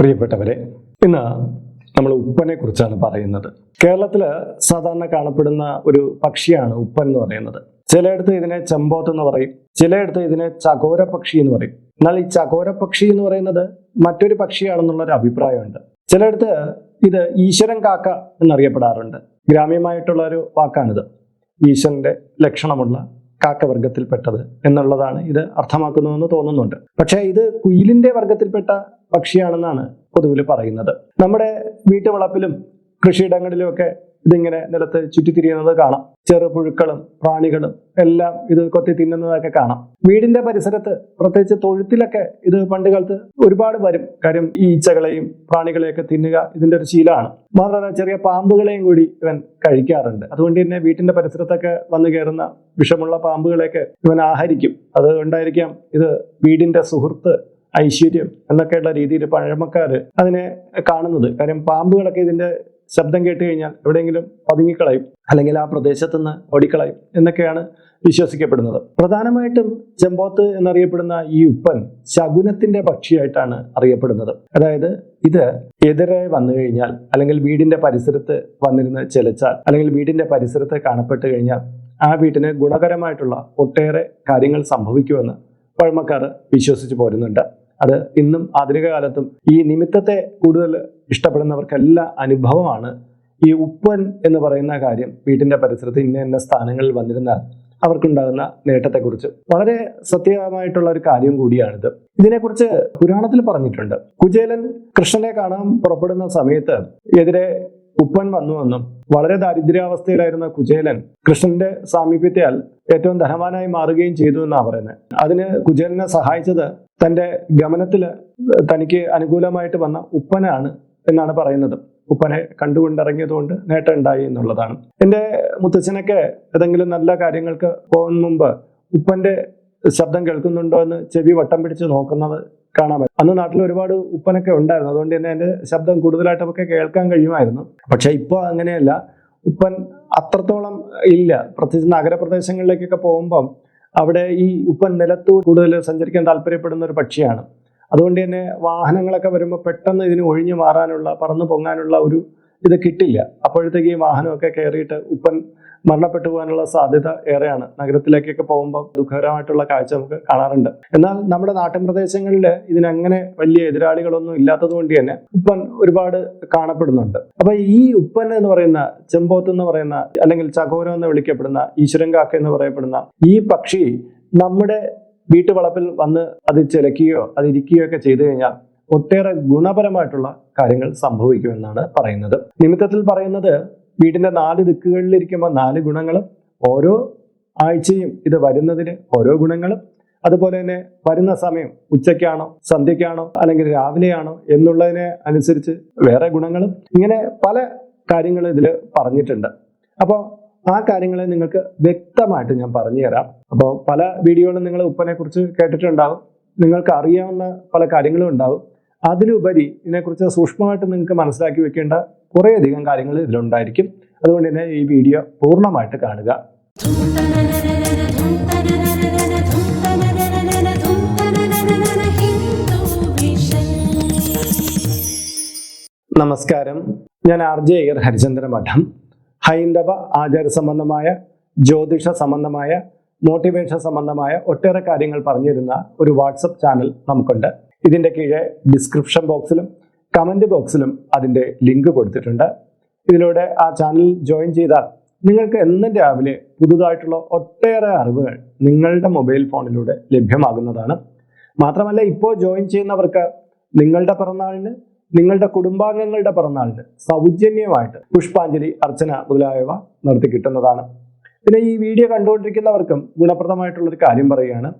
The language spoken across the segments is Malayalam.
പ്രിയപ്പെട്ടവരെ ഇന്ന് നമ്മൾ ഉപ്പനെ കുറിച്ചാണ് പറയുന്നത്. കേരളത്തിൽ സാധാരണ കാണപ്പെടുന്ന ഒരു പക്ഷിയാണ് ഉപ്പൻ എന്ന് പറയുന്നത്. ചിലയിടത്ത് ഇതിനെ ചെമ്പോത്ത് എന്ന് പറയും ചിലയിടത്ത് ഇതിനെ ചകോര പക്ഷി എന്ന് പറയും. എന്നാൽ ഈ ചകോര പക്ഷി എന്ന് പറയുന്നത് മറ്റൊരു പക്ഷിയാണെന്നുള്ള ഒരു അഭിപ്രായമുണ്ട്. ചിലയിടത്ത് ഇത് ഈശ്വരൻ കാക്ക എന്നറിയപ്പെടാറുണ്ട്. ഗ്രാമ്യമായിട്ടുള്ള ഒരു വാക്കാണിത്. ഈശ്വരന്റെ ലക്ഷണമുള്ള കാക്കവർഗത്തിൽപ്പെട്ടത് എന്നുള്ളതാണ് ഇത് അർത്ഥമാക്കുന്നതെന്ന് തോന്നുന്നുണ്ട്. പക്ഷേ ഇത് കുയിലിന്റെ വർഗത്തിൽപ്പെട്ട പക്ഷിയാണെന്നാണ് പൊതുവിൽ പറയുന്നത്. നമ്മുടെ വീട്ടുവളപ്പിലും കൃഷിയിടങ്ങളിലും ഒക്കെ ഇതിങ്ങനെ നിലത്ത് ചുറ്റിത്തിരിയുന്നത് കാണാം. ചെറുപുഴുക്കളും പ്രാണികളും എല്ലാം ഇത് കൊത്തി തിന്നുന്നതൊക്കെ കാണാം. വീടിന്റെ പരിസരത്ത് പ്രത്യേകിച്ച് തൊഴുത്തിലൊക്കെ ഇത് പണ്ട് കാലത്ത് ഒരുപാട് വരും. കാര്യം ഈ ഈച്ചകളെയും പ്രാണികളെയൊക്കെ തിന്നുക ഇതിന്റെ ഒരു ശീലമാണ്. മാത്രമല്ല ചെറിയ പാമ്പുകളെയും കൂടി ഇവൻ കഴിക്കാറുണ്ട്. അതുകൊണ്ട് തന്നെ വീട്ടിന്റെ പരിസരത്തൊക്കെ വന്നു കയറുന്ന വിഷമുള്ള പാമ്പുകളെയൊക്കെ ഇവൻ ആഹരിക്കും. അതുകൊണ്ടായിരിക്കാം ഇത് വീടിന്റെ സുഹൃത്ത് ഐശ്വര്യം എന്നൊക്കെയുള്ള രീതിയിൽ പഴമക്കാർ അതിനെ കാണുന്നത്. കാര്യം പാമ്പുകളൊക്കെ ഇതിന്റെ ശബ്ദം കേട്ട് കഴിഞ്ഞാൽ എവിടെയെങ്കിലും പതുങ്ങിക്കളയും അല്ലെങ്കിൽ ആ പ്രദേശത്ത് നിന്ന് ഓടിക്കളയും എന്നൊക്കെയാണ് വിശ്വസിക്കപ്പെടുന്നത്. പ്രധാനമായിട്ടും ചെമ്പോത്ത് എന്നറിയപ്പെടുന്ന ഈ ഉപ്പൻ ശകുനത്തിന്റെ പക്ഷിയായിട്ടാണ് അറിയപ്പെടുന്നത്. അതായത് ഇത് എതിരെ വന്നു കഴിഞ്ഞാൽ അല്ലെങ്കിൽ വീടിന്റെ പരിസരത്ത് വന്നിരുന്ന് ചെലച്ചാൽ അല്ലെങ്കിൽ വീടിന്റെ പരിസരത്ത് കാണപ്പെട്ട് കഴിഞ്ഞാൽ ആ വീട്ടിന് ഗുണകരമായിട്ടുള്ള ഒട്ടേറെ കാര്യങ്ങൾ സംഭവിക്കുമെന്ന് പഴമക്കാർ വിശ്വസിച്ച് പോരുന്നുണ്ട്. അത് ഇന്നും ആധുനിക കാലത്തും ഈ നിമിത്തത്തെ കൂടുതൽ ഇഷ്ടപ്പെടുന്നവർക്കെല്ലാം അനുഭവമാണ്. ഈ ഉപ്പൻ എന്ന് പറയുന്ന കാര്യം വീട്ടിന്റെ പരിസരത്ത് ഇന്ന ഇന്ന സ്ഥാനങ്ങളിൽ വന്നിരുന്നാൽ അവർക്കുണ്ടാകുന്ന നേട്ടത്തെക്കുറിച്ച് വളരെ സത്യമായിട്ടുള്ള ഒരു കാര്യം കൂടിയാണിത്. ഇതിനെക്കുറിച്ച് പുരാണത്തിൽ പറഞ്ഞിട്ടുണ്ട്. കുചേലൻ കൃഷ്ണനെ കാണാൻ പുറപ്പെടുന്ന സമയത്ത് എതിരെ ഉപ്പൻ വന്നുവെന്നും വളരെ ദാരിദ്ര്യാവസ്ഥയിലായിരുന്ന കുചേലൻ കൃഷ്ണന്റെ സാമീപ്യത്താൽ ഏറ്റവും ധനവാനായി മാറുകയും ചെയ്തു എന്നാണ് പറയുന്നത്. അതിന് കുചേലനെ സഹായിച്ചത് തന്റെ ഗമനത്തിൽ തനിക്ക് അനുകൂലമായിട്ട് വന്ന ഉപ്പനാണ് എന്നാണ് പറയുന്നത്. ഉപ്പനെ കണ്ടുകൊണ്ടിറങ്ങിയതുകൊണ്ട് നേട്ടം ഉണ്ടായി എന്നുള്ളതാണ്. എന്റെ മുത്തച്ഛനൊക്കെ ഏതെങ്കിലും നല്ല കാര്യങ്ങൾക്ക് പോകുന്ന മുമ്പ് ഉപ്പന്റെ ശബ്ദം കേൾക്കുന്നുണ്ടോ എന്ന് ചെവി വട്ടം പിടിച്ച് നോക്കുന്നത് കാണാൻ പറ്റും. അന്ന് നാട്ടിൽ ഒരുപാട് ഉപ്പനൊക്കെ ഉണ്ടായിരുന്നു. അതുകൊണ്ട് തന്നെ എന്റെ ശബ്ദം കൂടുതലായിട്ട് നമുക്ക് കേൾക്കാൻ കഴിയുമായിരുന്നു. പക്ഷേ ഇപ്പോൾ അങ്ങനെയല്ല. ഉപ്പൻ അത്രത്തോളം ഇല്ല. പ്രത്യേകിച്ച് നഗരപ്രദേശങ്ങളിലേക്കൊക്കെ പോകുമ്പം അവിടെ ഈ ഉപ്പൻ നിലത്ത് കൂടുതൽ സഞ്ചരിക്കാൻ താല്പര്യപ്പെടുന്ന ഒരു പക്ഷിയാണ്. അതുകൊണ്ട് തന്നെ വാഹനങ്ങളൊക്കെ വരുമ്പോൾ പെട്ടെന്ന് ഇതിന് ഒഴിഞ്ഞു മാറാനുള്ള പറന്നു പൊങ്ങാനുള്ള ഒരു ഇത് കിട്ടില്ല. അപ്പോഴത്തേക്ക് ഈ വാഹനമൊക്കെ കയറിയിട്ട് ഉപ്പൻ മരണപ്പെട്ടു പോകാനുള്ള സാധ്യത ഏറെയാണ്. നഗരത്തിലേക്കൊക്കെ പോകുമ്പോൾ ദുഃഖകരമായിട്ടുള്ള കാഴ്ച നമുക്ക് കാണാറുണ്ട്. എന്നാൽ നമ്മുടെ നാട്ടിൻ പ്രദേശങ്ങളിൽ ഇതിനങ്ങനെ വലിയ എതിരാളികളൊന്നും ഇല്ലാത്തത് കൊണ്ട് തന്നെ ഉപ്പൻ ഒരുപാട് കാണപ്പെടുന്നുണ്ട്. അപ്പൊ ഈ ഉപ്പൻ എന്ന് പറയുന്ന ചെമ്പോത്ത് എന്ന് പറയുന്ന അല്ലെങ്കിൽ ചകോരം എന്ന് വിളിക്കപ്പെടുന്ന ഈശ്വരൻ കാക്ക എന്ന് പറയപ്പെടുന്ന ഈ പക്ഷി നമ്മുടെ വീട്ടുവളപ്പിൽ വന്ന് അത് ചിലക്കുകയോ അത് ഇരിക്കുകയോ ഒക്കെ ചെയ്തു കഴിഞ്ഞാൽ ഒട്ടേറെ ഗുണപരമായിട്ടുള്ള കാര്യങ്ങൾ സംഭവിക്കുമെന്നാണ് പറയുന്നത്. നിമിത്തത്തിൽ പറയുന്നത് വീടിന്റെ നാല് ദിക്കുകളിൽ ഇരിക്കുമ്പോൾ നാല് ഗുണങ്ങളും ഓരോ ആഴ്ചയും ഇത് വരുന്നതിന് ഓരോ ഗുണങ്ങളും. അതുപോലെ തന്നെ വരുന്ന സമയം ഉച്ചയ്ക്കാണോ സന്ധ്യയ്ക്കാണോ അല്ലെങ്കിൽ രാവിലെയാണോ എന്നുള്ളതിനെ അനുസരിച്ച് വേറെ ഗുണങ്ങളും. ഇങ്ങനെ പല കാര്യങ്ങൾ ഇതിൽ പറഞ്ഞിട്ടുണ്ട്. അപ്പോൾ ആ കാര്യങ്ങളെ നിങ്ങൾക്ക് വ്യക്തമായിട്ട് ഞാൻ പറഞ്ഞു തരാം. അപ്പോൾ പല വീഡിയോകളും നിങ്ങൾ ഉപ്പനെ കുറിച്ച് കേട്ടിട്ടുണ്ടാവും. നിങ്ങൾക്ക് അറിയാവുന്ന പല കാര്യങ്ങളും ഉണ്ടാവും. അതിലുപരി ഇതിനെക്കുറിച്ച് സൂക്ഷ്മമായിട്ട് നിങ്ങൾക്ക് മനസ്സിലാക്കി വെക്കേണ്ട കുറേയധികം കാര്യങ്ങൾ ഇതിലുണ്ടായിരിക്കും. അതുകൊണ്ട് തന്നെ ഈ വീഡിയോ പൂർണമായിട്ട് കാണുക. നമസ്കാരം. ഞാൻ ആർ ജെ അയ്യർ ഹരിചന്ദ്ര മഠം. ഹൈന്ദവ ആചാര സംബന്ധമായ ജ്യോതിഷ സംബന്ധമായ മോട്ടിവേഷൻ സംബന്ധമായ ഒട്ടേറെ കാര്യങ്ങൾ പറഞ്ഞിരുന്ന ഒരു വാട്സപ്പ് ചാനൽ നമുക്കുണ്ട്. ഇതിന്റെ കീഴെ ഡിസ്ക്രിപ്ഷൻ ബോക്സിലും കമന്റ് ബോക്സിലും അതിന്റെ ലിങ്ക് കൊടുത്തിട്ടുണ്ട്. ഇതിലൂടെ ആ ചാനൽ ജോയിൻ ചെയ്താൽ നിങ്ങൾക്ക് എന്നും രാവിലെ പുതുതായിട്ടുള്ള ഒട്ടേറെ അറിവുകൾ നിങ്ങളുടെ മൊബൈൽ ഫോണിലൂടെ ലഭ്യമാകുന്നതാണ്. മാത്രമല്ല ഇപ്പോൾ ജോയിൻ ചെയ്യുന്നവർക്ക് നിങ്ങളുടെ പിറന്നാളിന് നിങ്ങളുടെ കുടുംബാംഗങ്ങളുടെ പിറന്നാളിന് സൗജന്യമായിട്ട് പുഷ്പാഞ്ജലി അർച്ചന മുതലായവ നടത്തി കിട്ടുന്നതാണ്. പിന്നെ ഈ വീഡിയോ കണ്ടുകൊണ്ടിരിക്കുന്നവർക്കും ഗുണപ്രദമായിട്ടുള്ളൊരു കാര്യം പറയുകയാണ്.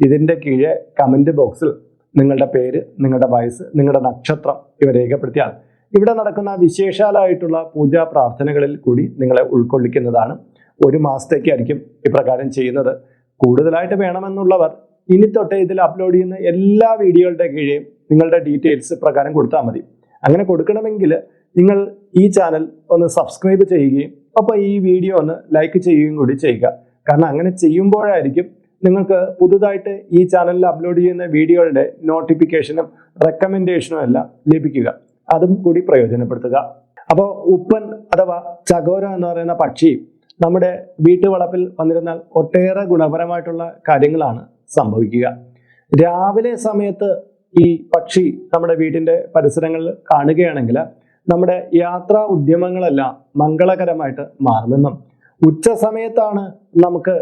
ഇതിന്റെ കീഴെ കമന്റ് ബോക്സിൽ നിങ്ങളുടെ പേര് നിങ്ങളുടെ വയസ്സ് നിങ്ങളുടെ നക്ഷത്രം ഇവ രേഖപ്പെടുത്തിയാൽ ഇവിടെ നടക്കുന്ന വിശേഷാലായിട്ടുള്ള പൂജാ പ്രാർത്ഥനകളിൽ കൂടി നിങ്ങളെ ഉൾക്കൊള്ളിക്കുന്നതാണ്. ഒരു മാസത്തേക്കായിരിക്കും ഇപ്രകാരം ചെയ്യുന്നത്. കൂടുതലായിട്ട് വേണമെന്നുള്ളവർ ഇനി തൊട്ട് ഇതിൽ അപ്ലോഡ് ചെയ്യുന്ന എല്ലാ വീഡിയോകളുടെ കീഴേയും നിങ്ങളുടെ ഡീറ്റെയിൽസ് പ്രകാരം കൊടുത്താൽ മതി. അങ്ങനെ കൊടുക്കണമെങ്കിൽ നിങ്ങൾ ഈ ചാനൽ ഒന്ന് സബ്സ്ക്രൈബ് ചെയ്യുകയും അപ്പോൾ ഈ വീഡിയോ ഒന്ന് ലൈക്ക് ചെയ്യുകയും കൂടി ചെയ്യുക. കാരണം അങ്ങനെ ചെയ്യുമ്പോഴായിരിക്കും നിങ്ങൾക്ക് പുതുതായിട്ട് ഈ ചാനലിൽ അപ്ലോഡ് ചെയ്യുന്ന വീഡിയോയുടെ നോട്ടിഫിക്കേഷനും റെക്കമെൻഡേഷനും എല്ലാം ലഭിക്കുക. അതും കൂടി പ്രയോജനപ്പെടുത്തുക. അപ്പോൾ ഉപ്പൻ അഥവാ ചകോര എന്ന് പറയുന്ന പക്ഷി നമ്മുടെ വീട്ടുവളപ്പിൽ വന്നിരുന്നാൽ ഒട്ടേറെ ഗുണപരമായിട്ടുള്ള കാര്യങ്ങളാണ് സംഭവിക്കുക. രാവിലെ സമയത്ത് ഈ പക്ഷി നമ്മുടെ വീടിന്റെ പരിസരങ്ങളിൽ കാണുകയാണെങ്കിൽ നമ്മുടെ യാത്രാ ഉദ്യമങ്ങളെല്ലാം മംഗളകരമായിട്ട് മാറുമെന്നും ഉച്ച സമയത്താണ് നമുക്ക്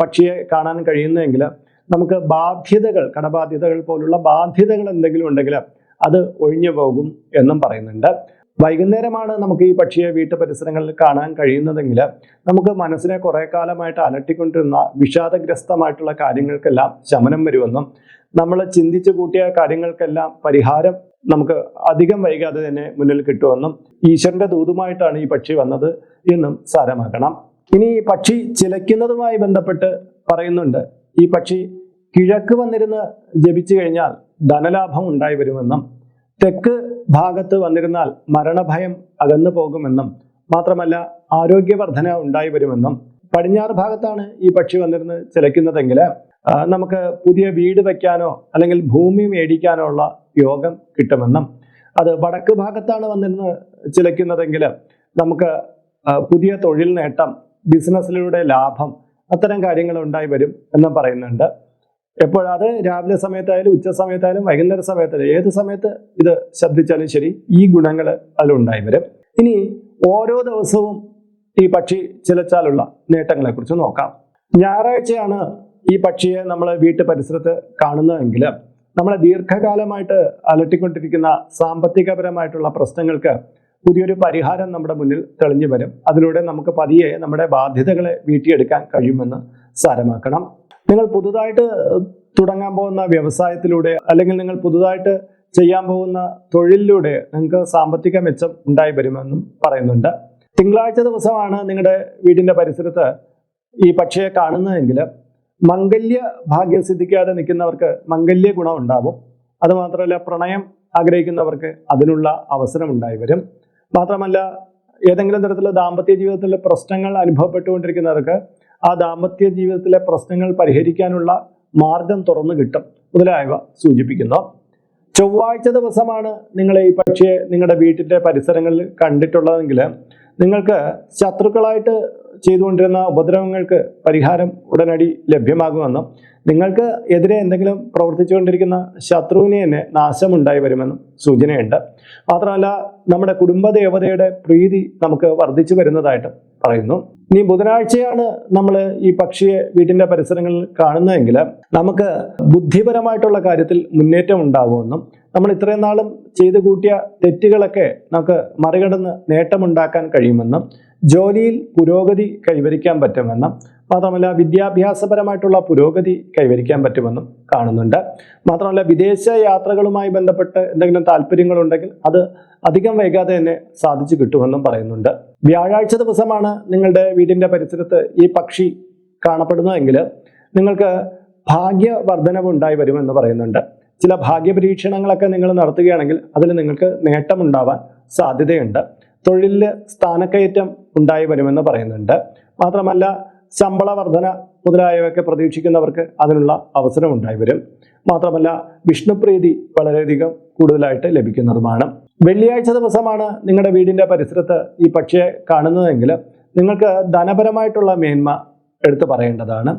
പക്ഷിയെ കാണാൻ കഴിയുന്നതെങ്കിൽ നമുക്ക് ബാധ്യതകൾ കടബാധ്യതകൾ പോലുള്ള ബാധ്യതകൾ എന്തെങ്കിലും ഉണ്ടെങ്കിൽ അത് ഒഴിഞ്ഞു പോകും എന്നും പറയുന്നുണ്ട്. വൈകുന്നേരമാണ് നമുക്ക് ഈ പക്ഷിയെ വീട്ടു പരിസരങ്ങളിൽ കാണാൻ കഴിയുന്നതെങ്കിൽ നമുക്ക് മനസ്സിനെ കുറെ കാലമായിട്ട് അലട്ടിക്കൊണ്ടിരുന്ന വിഷാദഗ്രസ്തമായിട്ടുള്ള കാര്യങ്ങൾക്കെല്ലാം ശമനം വരുമെന്നും നമ്മൾ ചിന്തിച്ചു കൂട്ടിയ കാര്യങ്ങൾക്കെല്ലാം പരിഹാരം നമുക്ക് അധികം വൈകാതെ തന്നെ മുന്നിൽ കിട്ടുമെന്നും ഈശ്വരന്റെ ദൂതുമായിട്ടാണ് ഈ പക്ഷി വന്നത് എന്നും സാരമാക്കണം ഇനി ഈ പക്ഷി ചിലയ്ക്കുന്നതുമായി ബന്ധപ്പെട്ട് പറയുന്നുണ്ട് ഈ പക്ഷി കിഴക്ക് വന്നിരുന്ന് ജപിച്ചു കഴിഞ്ഞാൽ ധനലാഭം ഉണ്ടായി വരുമെന്നും തെക്ക് ഭാഗത്ത് വന്നിരുന്നാൽ മരണഭയം അകന്നു പോകുമെന്നും മാത്രമല്ല ആരോഗ്യവർധന ഉണ്ടായി വരുമെന്നും പടിഞ്ഞാറ് ഭാഗത്താണ് ഈ പക്ഷി വന്നിരുന്ന് ചിലയ്ക്കുന്നതെങ്കിൽ നമുക്ക് പുതിയ വീട് വയ്ക്കാനോ അല്ലെങ്കിൽ ഭൂമി മേടിക്കാനോ ഉള്ള യോഗം കിട്ടുമെന്നും അത് വടക്ക് ഭാഗത്താണ് വന്നിരുന്ന് ചിലയ്ക്കുന്നതെങ്കിൽ നമുക്ക് പുതിയ തൊഴിൽ നേട്ടം ബിസിനസ്സിലൂടെ ലാഭം അത്തരം കാര്യങ്ങൾ ഉണ്ടായി വരും എന്നും പറയുന്നുണ്ട്. എപ്പോൾ അത് രാവിലെ സമയത്തായാലും ഉച്ച സമയത്തായാലും വൈകുന്നേര സമയത്തായാലും ഏത് സമയത്ത് ഇത് ശബ്ദിച്ചാലും ശരി ഈ ഗുണങ്ങൾ അതിലുണ്ടായി വരും. ഇനി ഓരോ ദിവസവും ഈ പക്ഷി ചിലച്ചാലുള്ള നേട്ടങ്ങളെക്കുറിച്ച് നോക്കാം. ഞായറാഴ്ചയാണ് ഈ പക്ഷിയെ നമ്മൾ വീട്ടു പരിസരത്ത് കാണുന്നതെങ്കിൽ നമ്മളെ ദീർഘകാലമായിട്ട് അലട്ടിക്കൊണ്ടിരിക്കുന്ന സാമ്പത്തികപരമായിട്ടുള്ള പ്രശ്നങ്ങൾക്ക് പുതിയൊരു പരിഹാരം നമ്മുടെ മുന്നിൽ തെളിഞ്ഞു വരും. അതിലൂടെ നമുക്ക് പതിയെ നമ്മുടെ ബാധ്യതകളെ വീട്ടിയെടുക്കാൻ കഴിയുമെന്ന് സാരമാക്കണം. നിങ്ങൾ പുതുതായിട്ട് തുടങ്ങാൻ പോകുന്ന വ്യവസായത്തിലൂടെ അല്ലെങ്കിൽ നിങ്ങൾ പുതുതായിട്ട് ചെയ്യാൻ പോകുന്ന തൊഴിലിലൂടെ നിങ്ങൾക്ക് സാമ്പത്തിക മെച്ചം ഉണ്ടായി വരുമെന്നും പറയുന്നുണ്ട്. തിങ്കളാഴ്ച ദിവസമാണ് നിങ്ങളുടെ വീടിന്റെ പരിസരത്ത് ഈ പക്ഷിയെ കാണുന്നതെങ്കിൽ മംഗല്യ ഭാഗ്യം സിദ്ധിക്കാതെ നിൽക്കുന്നവർക്ക് മംഗല്യ ഗുണം ഉണ്ടാവും. അതുമാത്രമല്ല പ്രണയം ആഗ്രഹിക്കുന്നവർക്ക് അതിനുള്ള അവസരം ഉണ്ടായി വരും. മാത്രമല്ല ഏതെങ്കിലും തരത്തിലുള്ള ദാമ്പത്യ ജീവിതത്തിലെ പ്രശ്നങ്ങൾ അനുഭവപ്പെട്ടുകൊണ്ടിരിക്കുന്നവർക്ക് ആ ദാമ്പത്യ ജീവിതത്തിലെ പ്രശ്നങ്ങൾ പരിഹരിക്കാനുള്ള മാർഗം തുറന്നു കിട്ടും മുതലായവ സൂചിപ്പിക്കുന്നു. ചൊവ്വാഴ്ച ദിവസമാണ് നിങ്ങൾ ഈ പക്ഷിയെ നിങ്ങളുടെ വീട്ടിന്റെ പരിസരങ്ങളിൽ കണ്ടിട്ടുള്ളതെങ്കിൽ നിങ്ങൾക്ക് ശത്രുക്കളായിട്ട് ചെയ്തുകൊണ്ടിരുന്ന ഉപദ്രവങ്ങൾക്ക് പരിഹാരം ഉടനടി ലഭ്യമാകുമെന്നും നിങ്ങൾക്ക് എതിരെ എന്തെങ്കിലും പ്രവർത്തിച്ചുകൊണ്ടിരിക്കുന്ന ശത്രുവിനെ തന്നെ നാശമുണ്ടായി വരുമെന്നും സൂചനയുണ്ട്. മാത്രമല്ല നമ്മുടെ കുടുംബദേവതയുടെ പ്രീതി നമുക്ക് വർദ്ധിച്ചു വരുന്നതായിട്ട് പറയുന്നു. ഇനി ബുധനാഴ്ചയാണ് നമ്മൾ ഈ പക്ഷിയെ വീട്ടിന്റെ പരിസരങ്ങളിൽ കാണുന്നതെങ്കിൽ നമുക്ക് ബുദ്ധിപരമായിട്ടുള്ള കാര്യത്തിൽ മുന്നേറ്റം ഉണ്ടാകുമെന്നും നമ്മൾ ഇത്രയും നാളും ചെയ്തു കൂട്ടിയ തെറ്റുകളൊക്കെ നമുക്ക് മറികടന്ന് നേട്ടമുണ്ടാക്കാൻ കഴിയുമെന്നും ജോലിയിൽ പുരോഗതി കൈവരിക്കാൻ പറ്റുമെന്നും മാത്രമല്ല വിദ്യാഭ്യാസപരമായിട്ടുള്ള പുരോഗതി കൈവരിക്കാൻ പറ്റുമെന്നും കാണുന്നുണ്ട്. മാത്രമല്ല വിദേശ യാത്രകളുമായി ബന്ധപ്പെട്ട് എന്തെങ്കിലും താല്പര്യങ്ങളുണ്ടെങ്കിൽ അത് അധികം വൈകാതെ തന്നെ സാധിച്ചു കിട്ടുമെന്നും പറയുന്നുണ്ട്. വ്യാഴാഴ്ച ദിവസമാണ് നിങ്ങളുടെ വീടിന്റെ പരിസരത്ത് ഈ പക്ഷി കാണപ്പെടുന്നതെങ്കിൽ നിങ്ങൾക്ക് ഭാഗ്യവർദ്ധനവ് ഉണ്ടായി വരുമെന്ന് പറയുന്നുണ്ട്. ചില ഭാഗ്യപരീക്ഷണങ്ങളൊക്കെ നിങ്ങൾ നടത്തുകയാണെങ്കിൽ അതിൽ നിങ്ങൾക്ക് നേട്ടമുണ്ടാവാൻ സാധ്യതയുണ്ട്. തൊഴിലിൽ സ്ഥാനക്കയറ്റം ഉണ്ടായി വരുമെന്ന് പറയുന്നുണ്ട്. മാത്രമല്ല ശമ്പള വർധന മുതലായവയൊക്കെ പ്രതീക്ഷിക്കുന്നവർക്ക് അതിനുള്ള അവസരം ഉണ്ടായി വരും. മാത്രമല്ല വിഷ്ണുപ്രീതി വളരെയധികം കൂടുതലായിട്ട് ലഭിക്കുന്നതുമാണ്. വെള്ളിയാഴ്ച ദിവസമാണ് നിങ്ങളുടെ വീടിന്റെ പരിസരത്ത് ഈ പക്ഷിയെ കാണുന്നതെങ്കിൽ നിങ്ങൾക്ക് ധനപരമായിട്ടുള്ള മേന്മ എടുത്തു പറയേണ്ടതാണ്.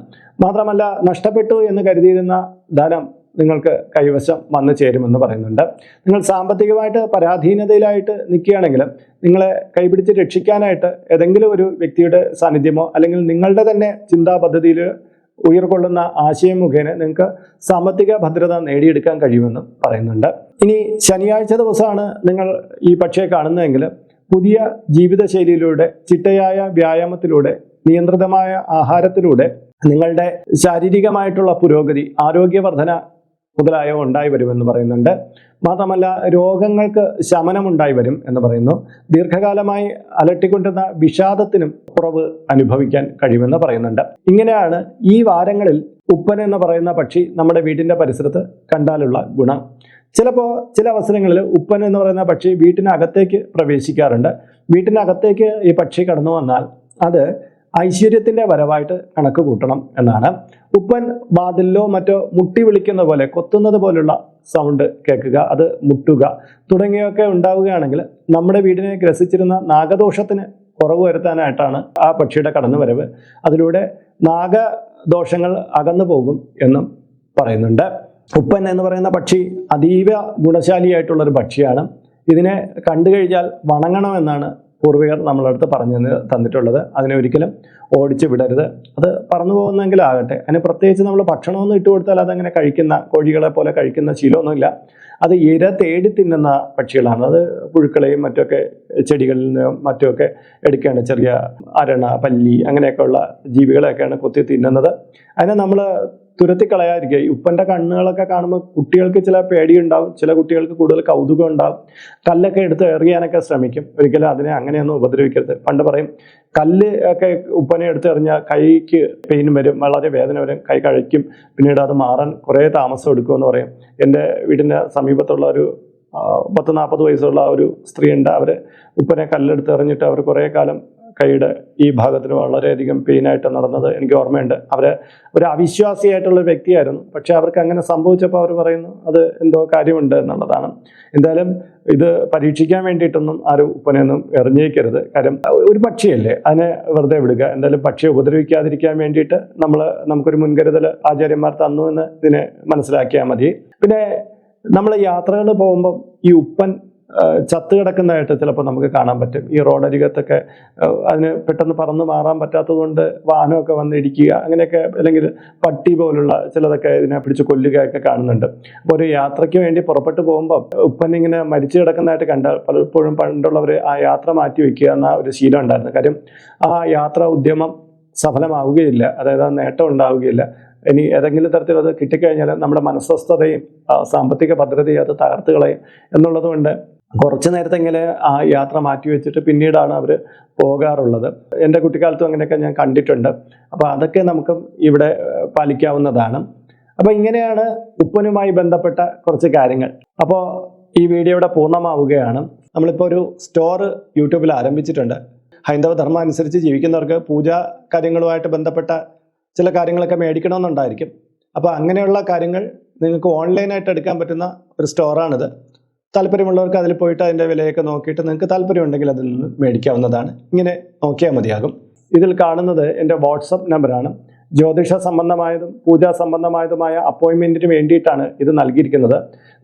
മാത്രമല്ല നഷ്ടപ്പെട്ടു എന്ന് കരുതിയിരുന്ന ധനം നിങ്ങൾക്ക് കൈവശം വന്നു ചേരുമെന്ന് പറയുന്നുണ്ട്. നിങ്ങൾ സാമ്പത്തികമായിട്ട് പരാധീനതയിലായിട്ട് നിൽക്കുകയാണെങ്കിലും നിങ്ങളെ കൈപിടിച്ച് രക്ഷിക്കാനായിട്ട് ഏതെങ്കിലും ഒരു വ്യക്തിയുടെ സാന്നിധ്യമോ അല്ലെങ്കിൽ നിങ്ങളുടെ തന്നെ ചിന്താ പദ്ധതിയിൽ ഉയർക്കൊള്ളുന്ന ആശയം മുഖേന നിങ്ങൾക്ക് സാമ്പത്തിക ഭദ്രത നേടിയെടുക്കാൻ കഴിയുമെന്നും പറയുന്നുണ്ട്. ഇനി ശനിയാഴ്ച ദിവസമാണ് നിങ്ങൾ ഈ പക്ഷേ കാണുന്നതെങ്കിൽ പുതിയ ജീവിതശൈലിയിലൂടെ ചിട്ടയായ വ്യായാമത്തിലൂടെ നിയന്ത്രിതമായ ആഹാരത്തിലൂടെ നിങ്ങളുടെ ശാരീരികമായിട്ടുള്ള പുരോഗതി ആരോഗ്യവർധന മുതലായവ ഉണ്ടായി വരുമെന്ന് പറയുന്നുണ്ട്. മാത്രമല്ല രോഗങ്ങൾക്ക് ശമനം ഉണ്ടായി വരും എന്ന് പറയുന്നു. ദീർഘകാലമായി അലട്ടിക്കൊണ്ടിരുന്ന വിഷാദത്തിനും കുറവ് അനുഭവിക്കാൻ കഴിയുമെന്ന് പറയുന്നുണ്ട്. ഇങ്ങനെയാണ് ഈ വാരങ്ങളിൽ ഉപ്പൻ എന്ന് പറയുന്ന പക്ഷി നമ്മുടെ വീടിന്റെ പരിസരത്ത് കണ്ടാലുള്ള ഗുണം. ചിലപ്പോൾ ചില അവസരങ്ങളിൽ ഉപ്പൻ എന്ന് പറയുന്ന പക്ഷി വീട്ടിനകത്തേക്ക് പ്രവേശിക്കാറുണ്ട്. വീട്ടിനകത്തേക്ക് ഈ പക്ഷി കടന്നു വന്നാൽ അത് ഐശ്വര്യത്തിന്റെ വരവായിട്ട് കണക്ക് കൂട്ടണം എന്നാണ്. ഉപ്പൻ വാതിലിലോ മറ്റോ മുട്ടി വിളിക്കുന്ന പോലെ കൊത്തുന്നത് പോലുള്ള സൗണ്ട് കേൾക്കുക അത് മുട്ടുക തുടങ്ങിയൊക്കെ ഉണ്ടാവുകയാണെങ്കിൽ നമ്മുടെ വീടിനെ ഗ്രസിച്ചിരുന്ന നാഗദോഷത്തിന് കുറവ് വരുത്താനായിട്ടാണ് ആ പക്ഷിയുടെ കടന്നുവരവ്. അതിലൂടെ നാഗദോഷങ്ങൾ അകന്നു പോകും എന്നും പറയുന്നുണ്ട്. ഉപ്പൻ എന്ന് പറയുന്ന പക്ഷി അതീവ ഗുണശാലിയായിട്ടുള്ളൊരു പക്ഷിയാണ്. ഇതിനെ കണ്ടു കഴിഞ്ഞാൽ വണങ്ങണമെന്നാണ് പൂർവികർ നമ്മളടുത്ത് പറഞ്ഞു തന്ന- തന്നിട്ടുള്ളത്. അതിനെ ഒരിക്കലും ഓടിച്ചു വിടരുത്. അത് പറന്നു പോകുന്നെങ്കിലാകട്ടെ അതിന് പ്രത്യേകിച്ച് നമ്മൾ ഭക്ഷണമൊന്നും ഇട്ട് കൊടുത്താൽ അതങ്ങനെ കഴിക്കുന്ന കോഴികളെ പോലെ കഴിക്കുന്ന ശീലമൊന്നുമില്ല. അത് ഇര തേടി തിന്നുന്ന പക്ഷികളാണ്. അത് പുഴുക്കളെയും മറ്റൊക്കെ ചെടികളിൽ നിന്നും മറ്റുമൊക്കെ എടുക്കുകയാണ് ചെറിയ അരണ പല്ലി അങ്ങനെയൊക്കെയുള്ള ജീവികളെയൊക്കെയാണ് കൊത്തി തിന്നുന്നത്. അതിനെ നമ്മൾ തുരത്തി കളയാതിരിക്കുക ഈ ഉപ്പന്റെ കണ്ണുകളൊക്കെ കാണുമ്പോൾ കുട്ടികൾക്ക് ചില പേടിയുണ്ടാവും ചില കുട്ടികൾക്ക് കൂടുതൽ കൗതുകം ഉണ്ടാവും. കല്ലൊക്കെ എടുത്ത് എറിയാനൊക്കെ ശ്രമിക്കും. ഒരിക്കലും അതിനെ അങ്ങനെയൊന്നും ഉപദ്രവിക്കരുത്. പണ്ട് പറയും കല്ല് ഒക്കെ ഉപ്പനെ എടുത്ത് എറിഞ്ഞാൽ കൈക്ക് പെയിൻ വരും വളരെ വേദന വരും കൈ കഴിക്കും പിന്നീട് അത് മാറാൻ കുറേ താമസം എടുക്കുമെന്ന് പറയും. എന്റെ വീടിന്റെ സമീപത്തുള്ള ഒരു പത്ത് നാൽപ്പത് വയസ്സുള്ള ഒരു സ്ത്രീ ഉണ്ട്. അവർ ഉപ്പനെ കല്ലെടുത്ത് എറിഞ്ഞിട്ട് അവർ കുറേ കാലം കൈയുടെ ഈ ഭാഗത്തിന് വളരെയധികം പെയിനായിട്ട് നടന്നത് എനിക്ക് ഓർമ്മയുണ്ട്. അവർ ഒരു അവിശ്വാസിയായിട്ടുള്ള വ്യക്തിയായിരുന്നു. പക്ഷെ അവർക്ക് അങ്ങനെ സംഭവിച്ചപ്പോൾ അവർ പറയുന്നു അത് എന്തോ കാര്യമുണ്ട് എന്നുള്ളതാണ്. എന്തായാലും ഇത് പരീക്ഷിക്കാൻ വേണ്ടിയിട്ടൊന്നും ആരും ഉപ്പനെയൊന്നും എറിഞ്ഞേക്കരുത്. കാര്യം ഒരു പക്ഷിയല്ലേ അതിനെ വെറുതെ വിടുക. എന്തായാലും പക്ഷിയെ ഉപദ്രവിക്കാതിരിക്കാൻ വേണ്ടിയിട്ട് നമ്മൾ നമുക്കൊരു മുൻകരുതൽ ആചാര്യന്മാർ തന്നു എന്ന് ഇതിനെ മനസ്സിലാക്കിയാൽ മതി. പിന്നെ നമ്മൾ യാത്രകൾ പോകുമ്പം ഈ ഉപ്പൻ ആ, ചത്ത് കിടക്കുന്നതായിട്ട് ചിലപ്പോൾ നമുക്ക് കാണാൻ പറ്റും. ഈ റോഡരികത്തൊക്കെ അതിന് പെട്ടെന്ന് പറന്ന് മാറാൻ പറ്റാത്തതുകൊണ്ട് വാഹനമൊക്കെ വന്ന് ഇടിക്കുക അങ്ങനെയൊക്കെ അല്ലെങ്കിൽ പട്ടി പോലുള്ള ചിലതൊക്കെ ഇതിനെ പിടിച്ച് കൊല്ലുകയൊക്കെ കാണുന്നുണ്ട്. അപ്പോൾ ഒരു യാത്രയ്ക്ക് വേണ്ടി പുറപ്പെട്ടു പോകുമ്പോൾ ഉപ്പൻ ഇങ്ങനെ മരിച്ചു കിടക്കുന്നതായിട്ട് കണ്ടാൽ പലപ്പോഴും പണ്ടുള്ളവർ ആ യാത്ര മാറ്റി വയ്ക്കുക എന്ന ഒരു ശീലം ഉണ്ടായിരുന്നു. കാര്യം ആ യാത്രാ ഉദ്യമം സഫലമാവുകയില്ല. അതായത് ആ നേട്ടം ഉണ്ടാവുകയില്ല. ഇനി ഏതെങ്കിലും തരത്തിൽ അത് കിട്ടിക്കഴിഞ്ഞാൽ നമ്മുടെ മനസ്വസ്ഥതയും സാമ്പത്തിക ഭദ്രതയും അത് തകർത്തുകളെയും എന്നുള്ളത് കൊണ്ട് കുറച്ച് നേരത്തെങ്കിലും ആ യാത്ര മാറ്റി വെച്ചിട്ട് പിന്നീടാണ് അവർ പോകാറുള്ളത്. എന്റെ കുട്ടിക്കാലത്തും അങ്ങനെയൊക്കെ ഞാൻ കണ്ടിട്ടുണ്ട്. അപ്പോൾ അതൊക്കെ നമുക്ക് ഇവിടെ പാലിക്കാവുന്നതാണ്. അപ്പോൾ ഇങ്ങനെയാണ് ഉപ്പനുമായി ബന്ധപ്പെട്ട കുറച്ച് കാര്യങ്ങൾ. അപ്പോൾ ഈ വീഡിയോ ഇവിടെ പൂർണമാവുകയാണ്. നമ്മളിപ്പോൾ ഒരു സ്റ്റോർ യൂട്യൂബിൽ ആരംഭിച്ചിട്ടുണ്ട്. ഹൈന്ദവ ധർമ്മം അനുസരിച്ച് ജീവിക്കുന്നവർക്ക് പൂജാ കാര്യങ്ങളുമായിട്ട് ബന്ധപ്പെട്ട ചില കാര്യങ്ങളൊക്കെ മേടിക്കണമെന്നുണ്ടായിരിക്കും. അപ്പോൾ അങ്ങനെയുള്ള കാര്യങ്ങൾ നിങ്ങൾക്ക് ഓൺലൈനായിട്ട് എടുക്കാൻ പറ്റുന്ന ഒരു സ്റ്റോറാണിത് താല്പര്യമുള്ളവർക്ക് അതിൽ പോയിട്ട് അതിന്റെ വിലയൊക്കെ നോക്കിയിട്ട് നിങ്ങൾക്ക് താല്പര്യമുണ്ടെങ്കിൽ അതിൽ നിന്ന് മേടിക്കാവുന്നതാണ്. ഇങ്ങനെ നോക്കിയാൽ മതിയാകും. ഇതിൽ കാണുന്നത് എന്റെ വാട്സപ്പ് നമ്പറാണ്. ജ്യോതിഷ സംബന്ധമായതും പൂജാ സംബന്ധമായതുമായ അപ്പോയിൻമെന്റിന് വേണ്ടിയിട്ടാണ് ഇത് നൽകിയിരിക്കുന്നത്.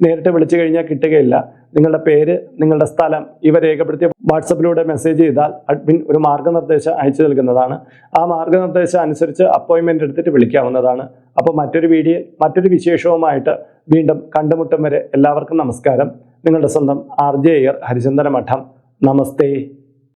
നേരിട്ട് വിളിച്ചു കഴിഞ്ഞാൽ കിട്ടുകയില്ല. നിങ്ങളുടെ പേര് നിങ്ങളുടെ സ്ഥലം ഇവ രേഖപ്പെടുത്തി വാട്സപ്പിലൂടെ മെസ്സേജ് ചെയ്താൽ അഡ്മിൻ ഒരു മാർഗനിർദ്ദേശം അയച്ചു നൽകുന്നതാണ്. ആ മാർഗനിർദ്ദേശം അനുസരിച്ച് അപ്പോയിൻമെന്റ് എടുത്തിട്ട് വിളിക്കാവുന്നതാണ്. അപ്പോൾ മറ്റൊരു വീഡിയോ മറ്റൊരു വിശേഷവുമായിട്ട് വീണ്ടും കണ്ടുമുട്ടും വരെ എല്ലാവർക്കും നമസ്കാരം. നിങ്ങളുടെ സ്വന്തം ആർ ജെ ഹരിചന്ദന മഠം. നമസ്തേ.